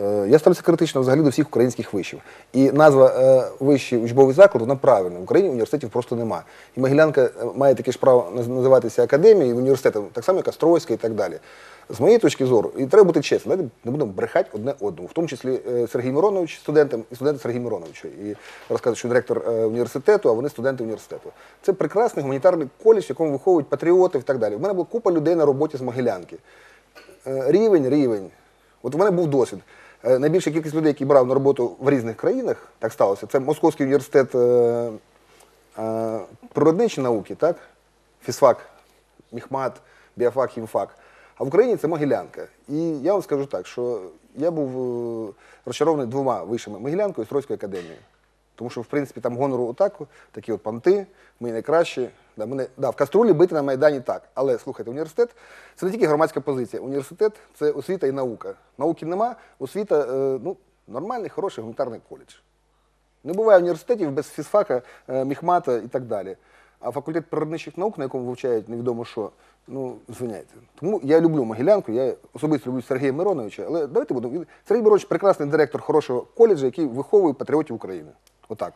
Е, Я ставлюся критично взагалі до всіх українських вишів. І назва е, вищий учбовий заклад, вона правильна. В Україні університетів просто нема. І Могилянка е, має таке ж право називатися академією, університетом, так само, як Острозька і так далі. З моєї точки зору, і треба бути чесним, давайте не будемо брехати одне одному, в тому числі Сергій Миронович студентам і студенти Сергій Мироновича. І розказують, що директор університету, а вони студенти університету. Це прекрасний гуманітарний коледж, в якому виховують патріотів і так далі. У мене була купа людей на роботі з Могилянки. Рівень, рівень. От у мене був досвід. Е, Найбільша кількість людей, які брав на роботу в різних країнах, так сталося. Це Московський університет е, е, науки, так? Фісфак, міхмат, біофак, хімфак. А в Україні це Могилянка. І я вам скажу так, що я був е, розчарований двома вишами Могилянкою і Стройською академією. Тому що, в принципі, там гонору отак, такі от панти, ми найкращі. Да, мене, да, в каструлі бити на Майдані так. Але слухайте, університет це не тільки громадська позиція. Університет це освіта і наука. Науки нема, освіта е, ну, нормальний, хороший гуманітарний коледж. Не буває університетів без фізфака, е, міхмата і так далі. А факультет природничих наук, на якому вивчають невідомо що, ну, звиняйте. Тому я люблю Могилянку, я особисто люблю Сергія Мироновича, але давайте будемо. Сергій Миронович прекрасний директор хорошого коледжу, який виховує патріотів України. Отак.